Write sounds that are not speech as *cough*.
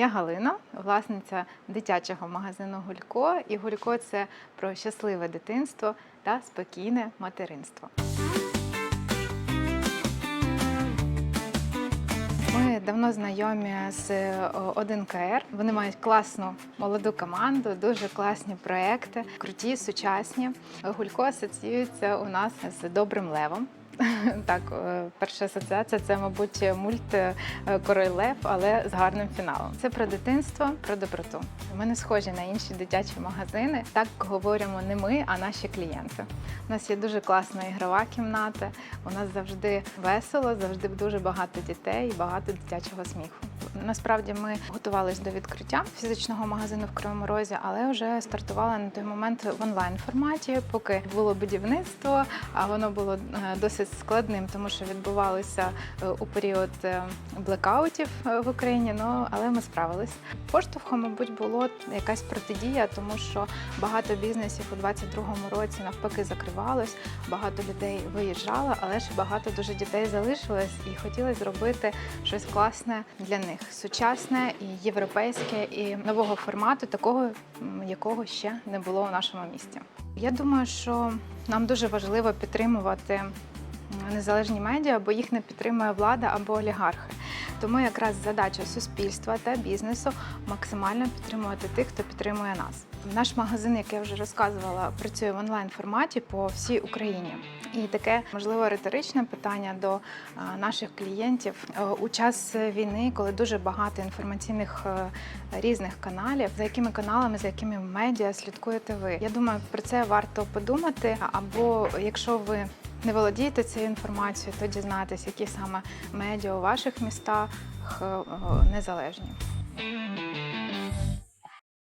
Я Галина, власниця дитячого магазину Гулько. І Гулько це про щасливе дитинство та спокійне материнство. Ми давно знайомі з е, 1КР. Вони мають класну молоду команду, дуже класні проекти, круті, сучасні. Гулько асоціюється у нас з добрим левом. *laughs* Так, е, перша асоціація це, мабуть, мульт е, Король Лев, але з гарним фіналом. Це про дитинство, про доброту. Ми не схожі на інші дитячі магазини. Так говоримо не ми, а наші клієнти. У нас є дуже класна ігрова кімната. У нас завжди весело, завжди дуже багато дітей і багато дитячого сміху. Насправді ми готувалися до відкриття фізичного магазину в Кривому Розі, але вже стартували на той момент в онлайн форматі, поки було будівництво, а воно було е, досить складним, тому що відбувалося е, у період е, блекаутів в Україні. Ну але ми справились. Поштовхом, мабуть, було якась протидія, тому що багато бізнесів у 22-му році навпаки закривалось, багато людей виїжджало, але ж багато дуже дітей залишилось і хотіли зробити щось класне для них, сучасне і європейське, і нового формату, такого якого ще не було у нашому місті. Я думаю, що нам дуже важливо підтримувати незалежні медіа, бо їх не підтримує влада або олігархи. Тому якраз задача суспільства та бізнесу максимально підтримувати тих, хто підтримує нас. Наш магазин, як я вже розказувала, працює в онлайн форматі по всій Україні. І таке можливо риторичне питання до наших клієнтів Е, у час війни, коли дуже багато інформаційних е, різних каналів, за якими каналами, за якими медіа слідкуєте ви. Я думаю, про це варто подумати. Або якщо ви не володієте цією інформацією, то дізнатись, які саме медіа у ваших містах е, е, незалежні.